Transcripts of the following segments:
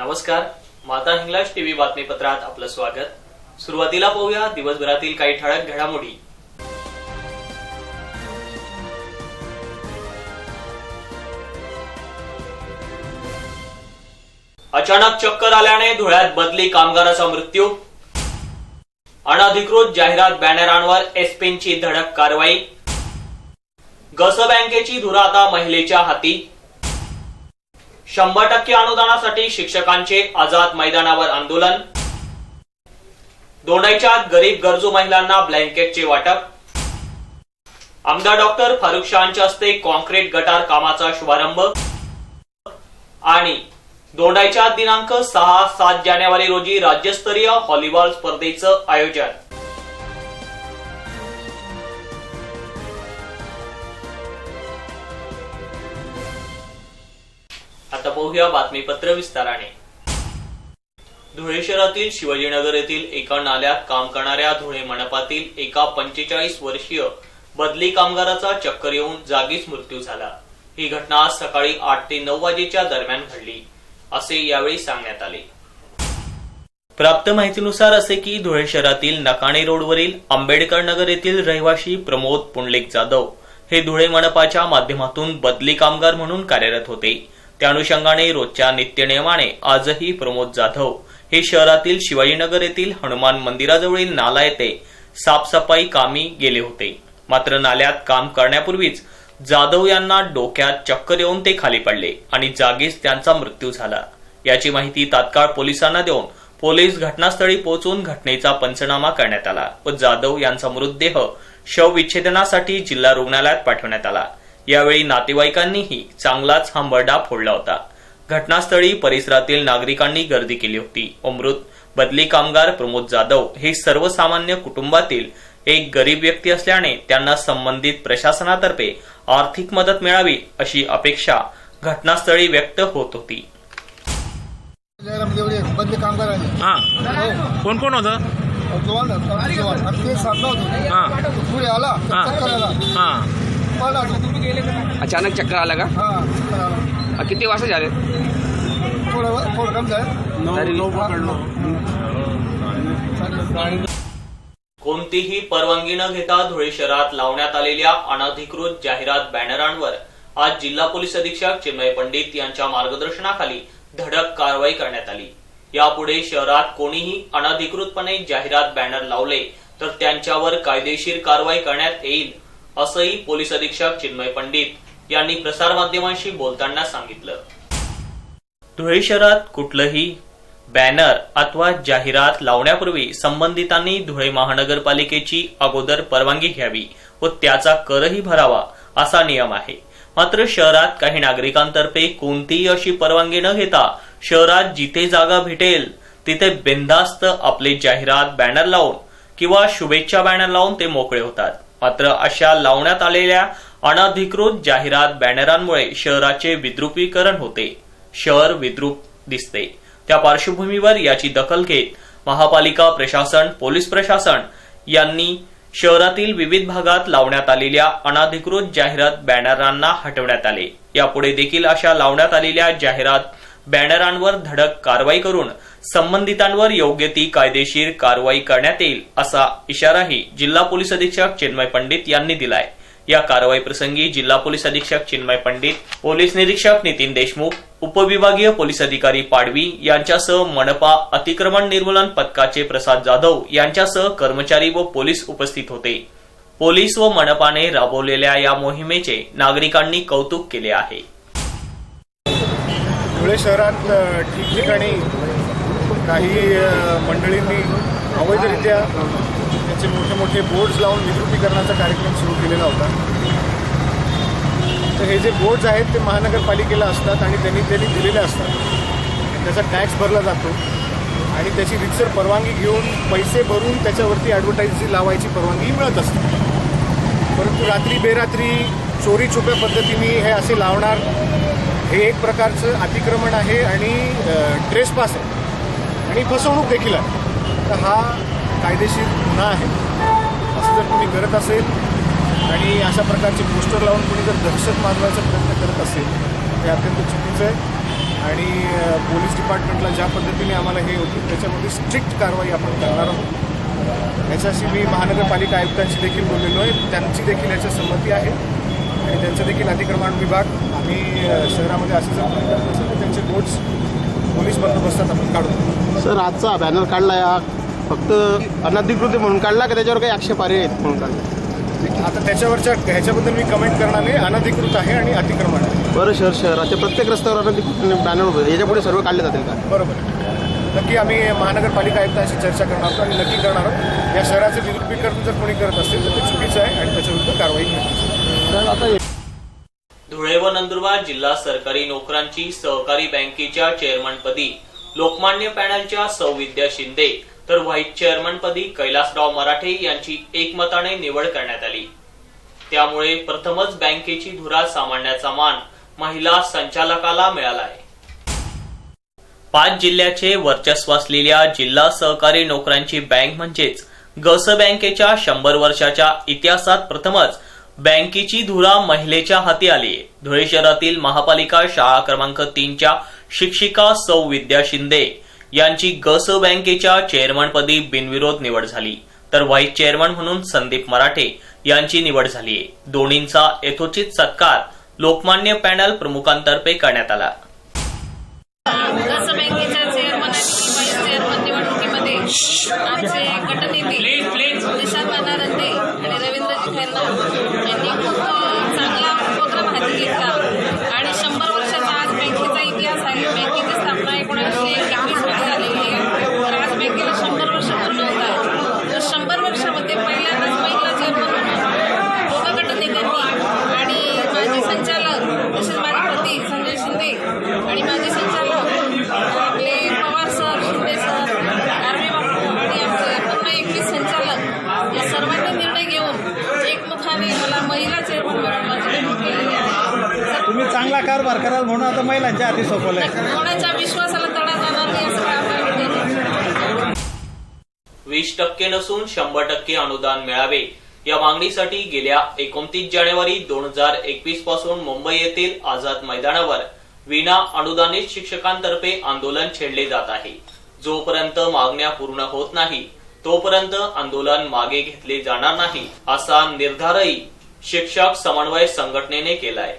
नमस्कार. माता हिंग्लाज टीव्ही बातमीपत्रात आपलं स्वागत. सुरुवातीला पाहूया दिवसभरातील काही ठळक घडामोडी. अचानक चक्कर आल्याने धुळ्यात बदली कामगाराचा मृत्यू. अनधिकृत जाहिरात बॅनरांवर एसपींची धडक कारवाई. गस बँकेची धुरा आता महिलेच्या हाती. शंभर टक्के अनुदानासाठी शिक्षकांचे आझाद मैदानावर आंदोलन. दोंडाईच्या गरीब गरजू महिलांना ब्लँकेटचे वाटप. आमदार डॉक्टर फारुख शहाच्या हस्ते कॉन्क्रीट गटार कामाचा शुभारंभ. आणि दोंडाईच्या दिनांक सहा सात जानेवारी रोजी राज्यस्तरीय व्हॉलीबॉल स्पर्धेचं आयोजन. आता पाहूया बातमीपत्र विस्ताराने. धुळे शहरातील शिवाजीनगर येथील एका नाल्यात काम करणाऱ्या धुळे मंडपातील एका पंचेचाळीस वर्षीय बदली कामगाराचा चक्कर येऊन जागीच मृत्यू झाला. ही घटना आज सकाळी आठ ते नऊ वाजेच्या दरम्यान घडली असे यावेळी सांगण्यात आले. प्राप्त माहितीनुसार असे की धुळे शहरातील नकाणे रोडवरील आंबेडकर नगर येथील रहिवासी प्रमोद पुंडलिक जाधव हे धुळे मनपाच्या माध्यमातून बदली कामगार म्हणून कार्यरत होते. त्या अनुषंगाने रोजच्या नित्यनियमाने आजही प्रमोद जाधव हे शहरातील शिवाजीनगर येथील हनुमान मंदिराजवळील नाला येथे साफसफाई कामी गेले होते. मात्र नाल्यात काम करण्यापूर्वीच जाधव यांना डोक्यात चक्कर येऊन ते खाली पडले आणि जागीच त्यांचा मृत्यू झाला. याची माहिती तात्काळ पोलिसांना देऊन पोलीस घटनास्थळी पोहोचून घटनेचा पंचनामा करण्यात आला व जाधव यांचा मृतदेह शवविच्छेदनासाठी जिल्हा रुग्णालयात पाठवण्यात आला. यावेळी नातेवाईकांनीही चांगलाच हंबरडा फोडला होता. घटनास्थळी परिसरातील नागरिकांनी गर्दी केली होती. व मृत बदली कामगार प्रमोद जाधव हे सर्वसामान्य कुटुंबातील एक गरीब व्यक्ती असल्याने त्यांना संबंधित प्रशासनातर्फे आर्थिक मदत मिळावी अशी अपेक्षा घटनास्थळी व्यक्त होत होती. बदली कामगार हा. कोण कोण होतं? जवान ते साधला होतो तो पुढे आला. अचानक चक्कर आला का? हा चक्कर आला. अ, किती वाजता झाले? थोडं थोडं कम झालं. तरी कोणतीही परवानगी न घेता धुळे शहरात लावण्यात आलेल्या अनधिकृत जाहिरात बॅनरांवर आज जिल्हा पोलीस अधीक्षक चिन्मय पंडित यांच्या मार्गदर्शनाखाली धडक कारवाई करण्यात आली. यापुढे शहरात कोणीही अनधिकृतपणे जाहिरात बॅनर लावले तर त्यांच्यावर कायदेशीर कारवाई करण्यात येईल असंही पोलीस अधीक्षक चिन्मय पंडित यांनी प्रसारमाध्यमांशी बोलताना सांगितलं. धुळे शहरात कुठलंही बॅनर अथवा जाहिरात लावण्यापूर्वी संबंधितांनी धुळे महानगरपालिकेची अगोदर परवानगी घ्यावी व त्याचा करही भरावा असा नियम आहे. मात्र शहरात काही नागरिकांतर्फे कोणतीही अशी परवानगी न घेता शहरात जिथे जागा भेटेल तिथे बिनधास्त आपले जाहिरात बॅनर लावून किंवा शुभेच्छा बॅनर लावून ते मोकळे होतात. मात्र अशा लावण्यात आलेल्या अनधिकृत जाहिरात बॅनरांमुळे शहराचे विद्रुपीकरण होते. शहर विद्रूप दिसते. त्या पार्श्वभूमीवर याची दखल घेत महापालिका प्रशासन पोलीस प्रशासन यांनी शहरातील विविध भागात लावण्यात आलेल्या अनधिकृत जाहिरात बॅनरांना हटवण्यात आले. यापुढे देखील अशा लावण्यात आलेल्या जाहिरात बॅनरांवर धडक कारवाई करून संबंधितांवर योग्य ती कायदेशीर कारवाई करण्यात येईल असा इशाराही जिल्हा पोलीस अधीक्षक चिन्मय पंडित यांनी दिलाय. या कारवाई प्रसंगी जिल्हा पोलीस अधीक्षक चिन्मय पंडित पोलीस निरीक्षक नितीन देशमुख उपविभागीय पोलीस अधिकारी पाडवी यांच्यासह मनपा अतिक्रमण निर्मूलन पथकाचे प्रसाद जाधव यांच्यासह कर्मचारी व पोलीस उपस्थित होते. पोलीस व मनपाने राबवलेल्या या मोहिमेचे नागरिकांनी कौतुक केले आहे. धुळे शहरात ठिकठिकाणी काही मंडळींनी अवैधरित्या त्याचे मोठे मोठे बोर्ड्स लावून विद्रुपीकरणाचा कार्यक्रम सुरू केलेला होता. तर हे जे बोर्ड्स आहेत ते महानगरपालिकेला असतात आणि त्यांनी त्यांनी दिलेले असतात. त्याचा टॅक्स भरला जातो आणि त्याची रितसर परवानगी घेऊन पैसे भरून त्याच्यावरती ॲडव्हर्टाईज लावायची परवानगी मिळत असते. परंतु रात्री बेरात्री चोरी छुप्या पद्धतीने हे असे लावणार हे एक प्रकारचं अतिक्रमण आहे आणि ट्रेसपास आहे. आणि फसवणूक देखील आहे. तर हा कायदेशीर गुन्हा आहे. असं जर कोणी करत असेल आणि अशा प्रकारचे पोस्टर लावून कोणी जर दहशत माजवायचा प्रयत्न करत असेल ते अत्यंत चुकीचं आहे. आणि पोलीस डिपार्टमेंटला ज्या पद्धतीने आम्हाला हे होती त्याच्यामध्ये स्ट्रिक्ट कारवाई आपण करणार आहोत. याच्याशी मी महानगरपालिका आयुक्तांशी देखील बोललेलो आहे. त्यांची देखील याच्या संमती आहे. आणि त्यांचं देखील अतिक्रमण विभाग आम्ही शहरामध्ये असे जर करत असेल तर त्यांचे बोट्स पोलीस बंदोबस्तात आपण काढू सर आजचा बॅनर काढला या फक्त अनधिकृत म्हणून काढला का त्याच्यावर काही आक्षेपार्ह आहेत म्हणून काढला? आता त्याच्यावरच्या ह्याच्याबद्दल मी कमेंट करणार नाही. अनधिकृत आहे आणि अतिक्रमण आहे. बरं शहर शहराच्या प्रत्येक रस्त्यावर अनधिकृत बॅनर होते. याच्यापुढे सर्व काढले जातील का? बरोबर. नक्की आम्ही महानगरपालिका आयुक्तांशी चर्चा करणार आहोत आणि नक्की करणार आहोत. या शहराचे विलुप्तीकरण जर कोणी करत असेल तर ते चुकीचं आहे आणि त्याच्याविरुद्ध कारवाई केली तर आता धुळे व नंदुरबार जिल्हा सरकारी नोकरांची सहकारी बँकेच्या चेअरमनपदी लोकमान्य पॅनलच्या सौविद्या शिंदे तर व्हाईस चेअरमनपदी कैलासराव मराठे यांची एकमताने निवड करण्यात आली. त्यामुळे प्रथमच बँकेची धुरा सामान्याचा मान महिला संचालकाला मिळाला आहे. पाच जिल्ह्याचे वर्चस्व असलेल्या जिल्हा सहकारी नोकऱ्यांची बँक म्हणजेच गस बँकेच्या शंभर वर्षाच्या इतिहासात प्रथमच बँकेची धुरा महिलेच्या हाती आली धुळे शहरातील महापालिका शाळा क्रमांक तीनच्या शिक्षिका सौ विद्या शिंदे यांची गस बँकेच्या चेअरमनपदी बिनविरोध निवड झाली. तर व्हाईस चेअरमन म्हणून संदीप मराठे यांची निवड झाली आहे. दोन्हींचा यथोचित सत्कार लोकमान्य पॅनल प्रमुखांतर्फे करण्यात आला. आमचे गटनेते निशांत बनारंदे आणि रवींद्र खैरनार यांनी खूप अ, चांगला उपक्रम हाती घेतला आणि शंभर वर्षाचा आज बँकेचा इतिहास आहे बँकेची स्थापना एकोणीसशे एकवीसमध्ये झालेली आहे तर आज बँकेला शंभर वर्ष पूर्ण होत आहे तर शंभर वर्षामध्ये पहिल्यांदाच महिला चेअरमन म्हणून दोघं गटनेत्यांनी आणि माजी संचालक तसेच माझे पती संजय शिंदे आणि माजी संचालक आपले Pawar sir Shinde sir army Bapu आणि आमचे पूर्ण एकवीस संचालक या सर्वांनी निर्णय घेऊन एकमुखाने मला महिला चेअरमन म्हणून माझी नेमणूक केलेली आहे तर तुम्ही चांगला कारभार कराल म्हणून आता महिलांच्या हाती सोपवलंय कोणाच्या विश्वासाला तडा जाणार नाही असं काय आपल्याला वीस टक्के नसून शंभर टक्के अनुदान मिळावे. या मागणीसाठी गेल्या एकोणतीस जानेवारी दोन हजार एकवीसपासून मुंबई येथील आझाद मैदानावर विना अनुदानित शिक्षकांतर्फे आंदोलन छेडले जात आहे. जोपर्यंत मागण्या पूर्ण होत नाही तोपर्यंत आंदोलन मागे घेतले जाणार नाही असा निर्धारही शिक्षक समन्वय संघटनेने केलाय.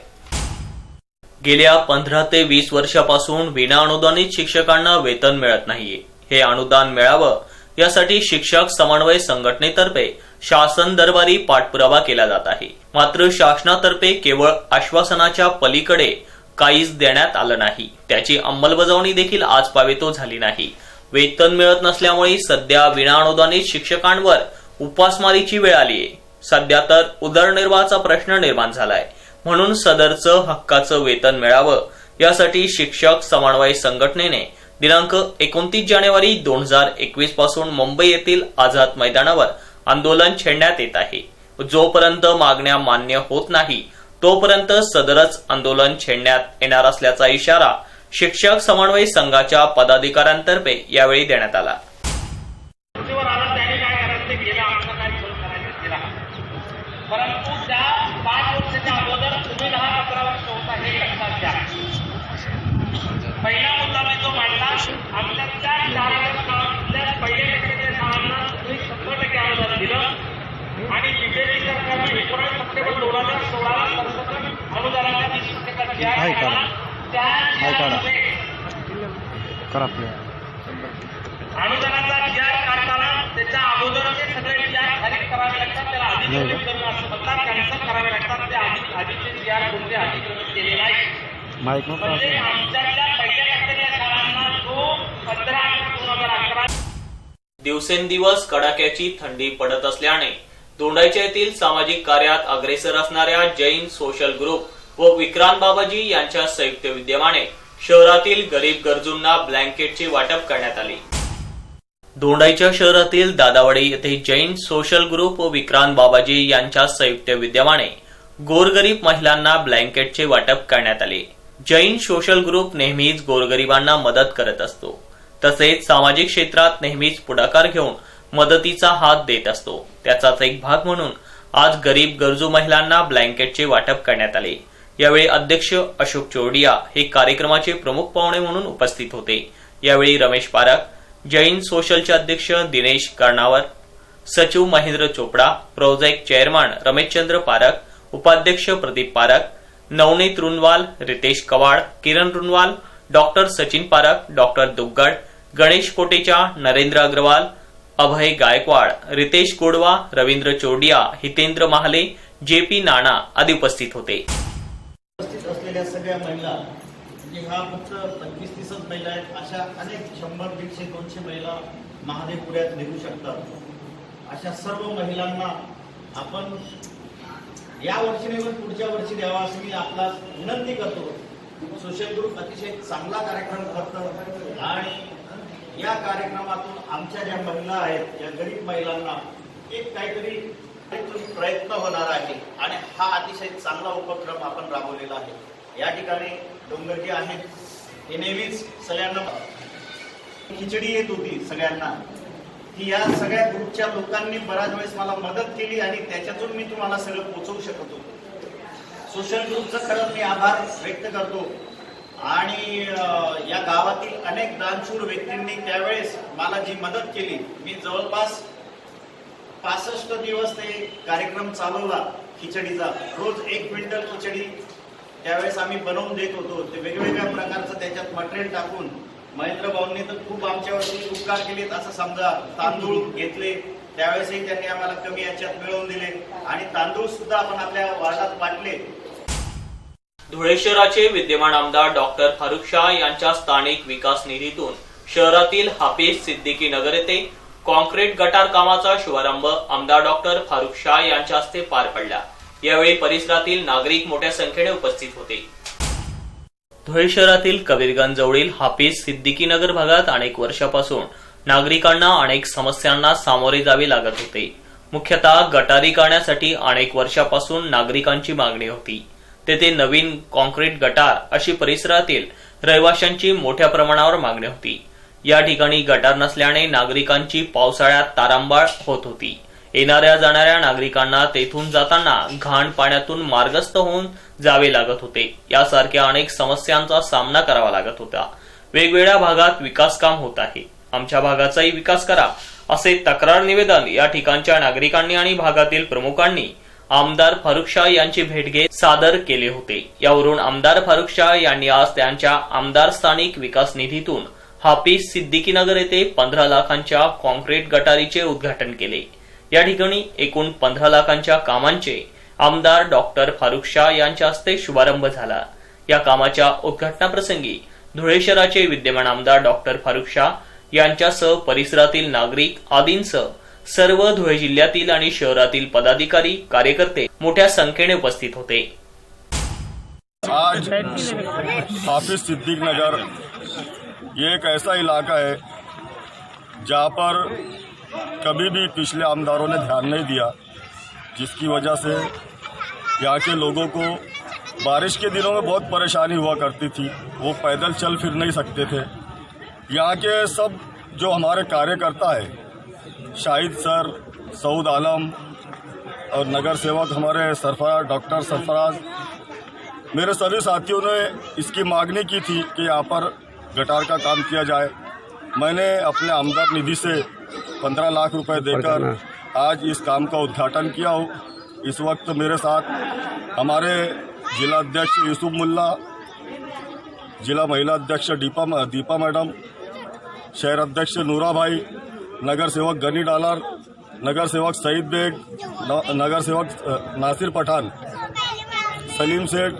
गेल्या पंधरा ते वीस वर्षापासून विनाअनुदानित शिक्षकांना वेतन मिळत नाहीये. हे अनुदान मिळावं यासाठी शिक्षक समन्वय संघटनेतर्फे शासन दरबारी पाठपुरावा केला जात आहे. मात्र शासनातर्फे केवळ आश्वासनाच्या पलीकडे काहीच देण्यात आलं नाही. त्याची अंमलबजावणी देखील आज पावेतो झाली नाही. वेतन मिळत नसल्यामुळे सध्या विनाअनुदानित शिक्षकांवर उपासमारीची वेळ आलीये. सध्या तर उदरनिर्वाहाचा प्रश्न निर्माण झालाय. म्हणून सदरचं हक्काचं वेतन मिळावं. यासाठी शिक्षक समन्वय संघटनेने दिनांक एकोणतीस जानेवारी दोन हजार एकवीसपासून मुंबई येथील आझाद मैदानावर आंदोलन छेडण्यात येत आहे. जोपर्यंत मागण्या मान्य होत नाही तोपर्यंत सदरच आंदोलन छेडण्यात येणार असल्याचा इशारा शिक्षक समन्वय संघाच्या पदाधिकाऱ्यांतर्फे यावेळी देण्यात आला. परंतु त्या पाच काय करायचं ते केलं आमचं काय सोय करायचं केला परंतु त्या पाच वर्षाच्या अगोदर तुम्ही दहा अकरा वर्ष होता हे लक्षात घ्या पहिला मुद्दा मी जो मांडला आमच्या पहिल्या शाळांना तुम्ही शंभर टक्के अनुदान दिलं. आणि बीजेपी सरकारने एकोणीस सप्टेंबर दोन हजार सोळाला सरसकट वीस त्या मध्ये अनुदानाचा जी आर काढताना त्याच्या अगोदर ते सगळे जी आर खारिज करावे लागतात त्याला अधिकृत असं म्हणतात कॅन्सल करावे लागतात. ते आधी आधीचे जी आर कोणते अधिकृत केले नाही म्हणजे आमच्यातल्या पहिल्या टक्क्यातल्या शाळांना जो पंधरा अकरा दोन हजार अकरा दिवसेंदिवस कडाक्याची थंडी पडत असल्याने दोंडाईच्या येथील सामाजिक कार्यात अग्रेसर असणाऱ्या जैन सोशल ग्रुप व विक्रांत बाबाजी यांच्या संयुक्त विद्यमाने शहरातील गरीब गरजूंना ब्लँकेटचे वाटप करण्यात आले. दोंडाईच्या शहरातील दादावाडी येथे जैन सोशल ग्रुप व विक्रांत बाबाजी यांच्या संयुक्त विद्यमाने गोरगरीब महिलांना ब्लँकेटचे वाटप करण्यात आले. जैन सोशल ग्रुप नेहमीच गोरगरिबांना मदत करत असतो. तसेच सामाजिक क्षेत्रात नेहमीच पुढाकार घेऊन मदतीचा हात देत असतो. त्याचाच एक भाग म्हणून आज गरीब गरजू महिलांना ब्लँकेटचे वाटप करण्यात आले. यावेळी अध्यक्ष अशोक चोरडिया हे कार्यक्रमाचे प्रमुख पाहुणे म्हणून उपस्थित होते. यावेळी रमेश पारख जैन सोशलचे अध्यक्ष दिनेश कर्णावर सचिव महेंद्र चोपडा प्रोजेक्ट चेअरमन रमेशचंद्र पारख उपाध्यक्ष Pradeep Parakh Navneet Runwal Ritesh Kawad Kiran Runwal doctor Sachin Parakh doctor Duggad Ganesh Kotecha Narendra Agarwal Abhay Gaikwad Ritesh Godwa Ravindra Chordia Hitendra Mahale J P नाना आदी उपस्थित होते. उपस्थित असलेल्या सगळ्या महिला म्हणजे हा फक्त पंचवीस तीसच महिला आहेत अशा अनेक शंभर दीडशे दोनशे महिला महादेवपुऱ्यात निघू शकतात. अशा सर्व महिलांना आपण या वर्षी नाही पुढच्या वर्षी द्यावा असं मी आपला विनंती करतो. सोशल ग्रुप अतिशय चांगला कार्यक्रम करतं आणि या कार्यक्रमातून आमच्या ज्या महिला आहेत या गरीब महिलांना एक काहीतरी प्रयत्न होणार आहे आणि हा अतिशय चांगला उपक्रम आपण राबवलेला आहे. या ठिकाणी डोंगर जे आहेत हे नेहमीच सगळ्यांना खिचडी येत होती सगळ्यांना. की या सगळ्या ग्रुपच्या लोकांनी बऱ्याच वेळेस मला मदत केली आणि त्याच्यातून मी तुम्हाला सगळं पोचवू शकत. होतो सोशल ग्रुपचं खरंच मी आभार व्यक्त करतो. आणि या गावातील अनेक दानशूर व्यक्तींनी त्यावेळेस मला जी मदत केली मी जवळपास पासष्ट दिवस ते कार्यक्रम चालवला खिचडीचा. रोज एक क्विंटल खिचडी त्यावेळेस आम्ही बनवून देत होतो. ते वेगवेगळ्या प्रकारचं त्याच्यात मटेरियल टाकून महेंद्र भाऊंनी तर खूप आमच्यावरती उपकार केलेत असं समजा तांदूळ घेतले त्यावेळेसही त्यांनी आम्हाला कमी याच्यात मिळवून दिले. आणि तांदूळ सुद्धा आपण आपल्या वार्डात वाटले धुळे शहराचे विद्यमान आमदार डॉक्टर फारुख शाह यांच्या स्थानिक विकास निधीतून शहरातील हाफिज सिद्दीकी नगर येथे कॉन्क्रीट गटार कामाचा शुभारंभ आमदार डॉक्टर फारुख शाह यांच्या हस्ते पार पडला. यावेळी परिसरातील नागरिक मोठ्या संख्येने उपस्थित होते. धुळे शहरातील कबीरगंज जवळील हाफिज सिद्दीकी नगर भागात अनेक वर्षापासून नागरिकांना अनेक समस्यांना सामोरे जावे लागत होते. मुख्यतः गटारी करण्यासाठी अनेक वर्षापासून नागरिकांची मागणी होती. तेथे नवीन कॉन्क्रीट गटार अशी परिसरातील रहिवाशांची मोठ्या प्रमाणावर मागणी होती. या ठिकाणी गटार नसल्याने नागरिकांची पावसाळ्यात तारांबाळ होत होती. येणाऱ्या जाणाऱ्या नागरिकांना तेथून जाताना घाण पाण्यातून मार्गस्थ होऊन जावे लागत होते. यासारख्या अनेक समस्यांचा सामना करावा लागत होता. वेगवेगळ्या भागात विकास काम होत आहे. आमच्या भागाचाही विकास करा असे तक्रार निवेदन या ठिकाणच्या नागरिकांनी आणि भागातील प्रमुखांनी आमदार फारुख शाह यांची भेट घेत सादर केले होते. यावरून आमदार फारुख शाह यांनी आज त्यांच्या आमदार स्थानिक विकास निधीतून हाफिज सिद्दीकी नगर येथे पंधरा लाखांच्या कॉन्क्रीट गटारीचे उद्घाटन केले. या ठिकाणी एकूण पंधरा लाखांच्या कामांचे आमदार डॉक्टर फारुख शाह यांच्या हस्ते शुभारंभ झाला. या कामाच्या उद्घाटनाप्रसंगी धुळे शहराचे विद्यमान आमदार डॉक्टर फारुख शाह यांच्यासह परिसरातील नागरिक आदींसह सर्व धुळे जिल्ह्यातील आणि शहरातील पदाधिकारी, कार्यकर्ते मोठ्या संख्येने उपस्थित होते. आज हाफिज सिद्दीक नगर ये एक ऐसा इलाका है, जहाँ पर कभी भी पिछले आमदारों ने ध्यान नहीं दिया, जिसकी वजह से यहाँ के लोगों को बारिश के दिनों में बहुत परेशानी हुआ करती थी। वो पैदल चल फिर नहीं सकते थे। यहाँ के सब जो हमारे कार्यकर्ता है शाहिद सर सऊद आलम और नगर सेवक हमारे सरफराज डॉक्टर सरफराज। मेरे सभी साथियों ने इसकी मांगनी की थी कि यहाँ पर गटार का काम किया जाए। मैंने अपने आमदार निधि से पंद्रह लाख रुपए देकर आज इस काम का उद्घाटन किया हूँ। इस वक्त मेरे साथ हमारे जिला अध्यक्ष यूसुफ मुल्ला जिला महिला अध्यक्ष दीपा दीपा मैडम शहर अध्यक्ष नूरा भाई नगरसेवक गनी डालार नगरसेवक सईद बेग न- नासिर पठान सलीम सेठ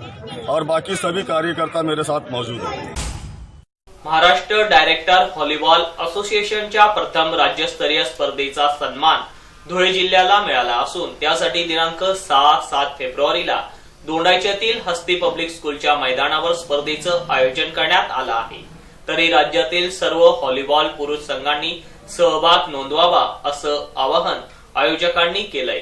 और बाकी सभी कार्यकर्ता मेरे साथ मौजूद हैं। महाराष्ट्र डायरेक्टर व्हॉलीबॉल असोसिएशनच्या प्रथम राज्यस्तरीय स्पर्धेचा सन्मान धुळे जिल्ह्याला मिळाला असून त्यासाठी दिनांक सहा सात फेब्रुवारीला दोंडाच्यातील हस्ती पब्लिक स्कूलच्या मैदानावर स्पर्धेचं आयोजन करण्यात आलं आहे. तरी राज्यातील सर्व व्हॉलीबॉल पुरुष संघांनी सहभाग नोंदवावा असं आवाहन आयोजकांनी केलंय.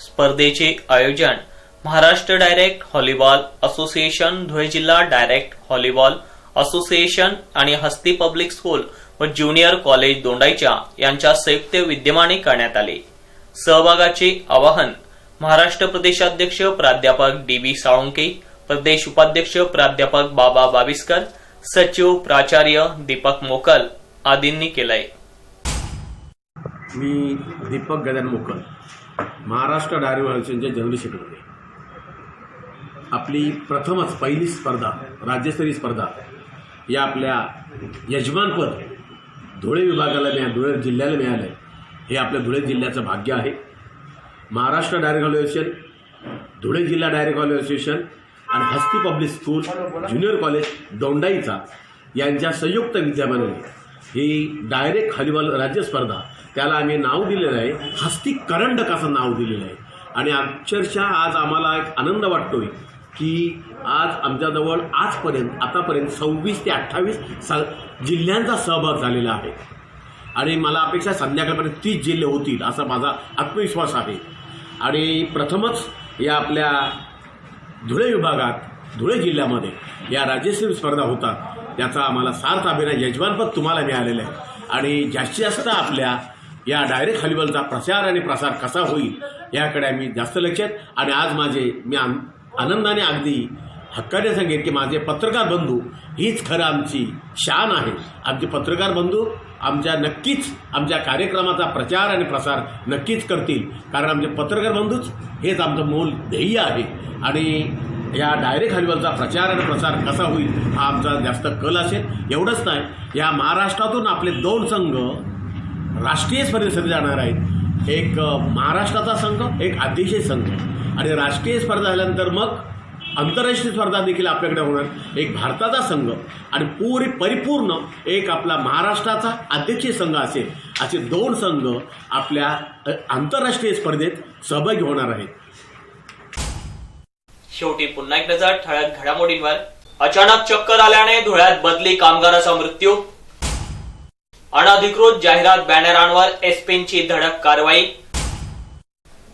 स्पर्धेचे आयोजन Maharashtra direct volleyball association Dhule जिल्हा डायरेक्ट व्हॉलीबॉल असोसिएशन आणि हस्ती पब्लिक स्कूल व ज्युनियर कॉलेज दोंडाईच्या यांच्या संयुक्त विद्यमाने करण्यात आले. सहभागाचे आवाहन महाराष्ट्र प्रदेशाध्यक्ष प्राध्यापक डी बी साळुंके प्रदेश उपाध्यक्ष प्राध्यापक बाबा बाविस्कर सचिव प्राचार्य दीपक मोकल आदींनी केलाय. मी दीपक गजान मोकल महाराष्ट्र डायरी वर्षांचे जनरल सेक्रेटरी आपली प्रथमच पहिली स्पर्धा राज्यस्तरीय स्पर्धा या आपल्या यजमानपद धुळे विभागाला मिळा धुळे जिल्ह्याला मिळालं हे आपल्या धुळे जिल्ह्याचं भाग्य आहे. महाराष्ट्र डायरेक्ट असोसिएशन धुळे जिल्हा डायरेक्ट असोसिएशन आणि Hasti public school junior college Dondaicha यांच्या संयुक्त विद्यमानाने ही डायरेक्ट हॉलीबॉल राज्य स्पर्धा. त्याला आम्ही नाव दिलेलं आहे. हस्ती करंडक असं नाव दिलेलं आहे. आणि अक्षरशः आज आम्हाला एक आनंद वाटतोय की आज आमच्याजवळ आजपर्यंत आतापर्यंत सव्वीस ते अठ्ठावीस सा जिल्ह्यांचा सहभाग झालेला आहे. आणि मला अपेक्षा संध्याकाळपर्यंत तीस जिल्हे होतील असा माझा आत्मविश्वास आहे. आणि प्रथमच या आपल्या धुळे विभागात धुळे जिल्ह्यामध्ये. या राज्यस्तरीय स्पर्धा होतात याचा आम्हाला सार्थ अभिनय यजमानपद तुम्हाला मिळालेलं आहे. आणि जास्तीत जास्त आपल्या या डायरेक्ट हॉलीबॉलचा प्रचार आणि प्रसार कसा होईल याकडे आम्ही जास्त लक्ष आहेत आणि आज माझे मी आन आनंदाने अगदी हक्काने सांगेन की माझे पत्रकार बंधू हीच खरं आमची शान आहे. आमचे पत्रकार बंधू आमच्या नक्कीच आमच्या कार्यक्रमाचा प्रचार आणि प्रसार नक्कीच करतील. कारण आमचे पत्रकार बंधूच हेच आमचं मूल ध्येय आहे. आणि या डायरेक्ट हरिवलचा प्रचार आणि प्रसार कसा होईल हा आमचा जास्त कल असेल. एवढंच नाही या महाराष्ट्रातून आपले दोन संघ राष्ट्रीय स्पर्धेसाठी जाणार आहेत. एक महाराष्ट्राचा संघ एक अतिशय संघ. आणि राष्ट्रीय स्पर्धा झाल्यानंतर मग आंतरराष्ट्रीय स्पर्धा देखील आपल्याकडे होणार. एक भारताचा संघ आणि पुरी परिपूर्ण एक आपला महाराष्ट्राचा अध्यक्षीय संघ असेल. असे दोन संघ आपल्या आंतरराष्ट्रीय स्पर्धेत सहभागी होणार आहेत. शेवटी पुन्हा एक नजर ठळक घडामोडींवर अचानक चक्कर आल्याने धुळ्यात बदली कामगाराचा मृत्यू. अनधिकृत जाहिरात बॅनरांवर एसपींची धडक कारवाई.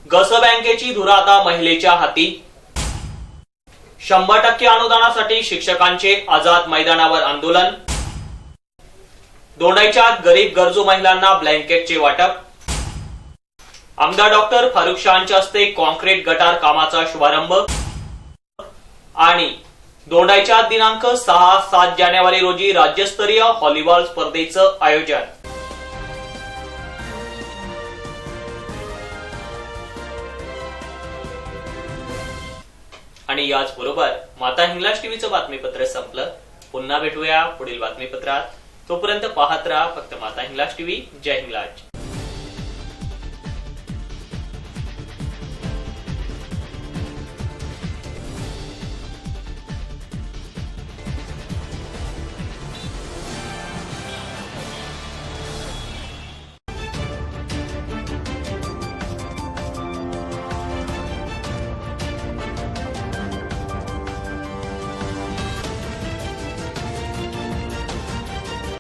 गस बँकेची धुरा आता महिलेच्या हाती. शंभर टक्के अनुदानासाठी शिक्षकांचे आझाद मैदानावर आंदोलन. दोंडाईच्या गरीब गरजू महिलांना ब्लँकेटचे वाटप. आमदार डॉक्टर फारुख शहाच्या हस्ते कॉन्क्रीट गटार कामाचा शुभारंभ. आणि दोंडाईच्या दिनांक सहा सात जानेवारी रोजी राज्यस्तरीय व्हॉलीबॉल स्पर्धेचं आयोजन. आणि याचबरोबर माता हिंगलाज टीव्हीचं बातमीपत्र संपलं. पुन्हा भेटूया पुढील बातमीपत्रात. तोपर्यंत पाहत राहा फक्त माता हिंगलाज टीव्ही. जय हिंगलाज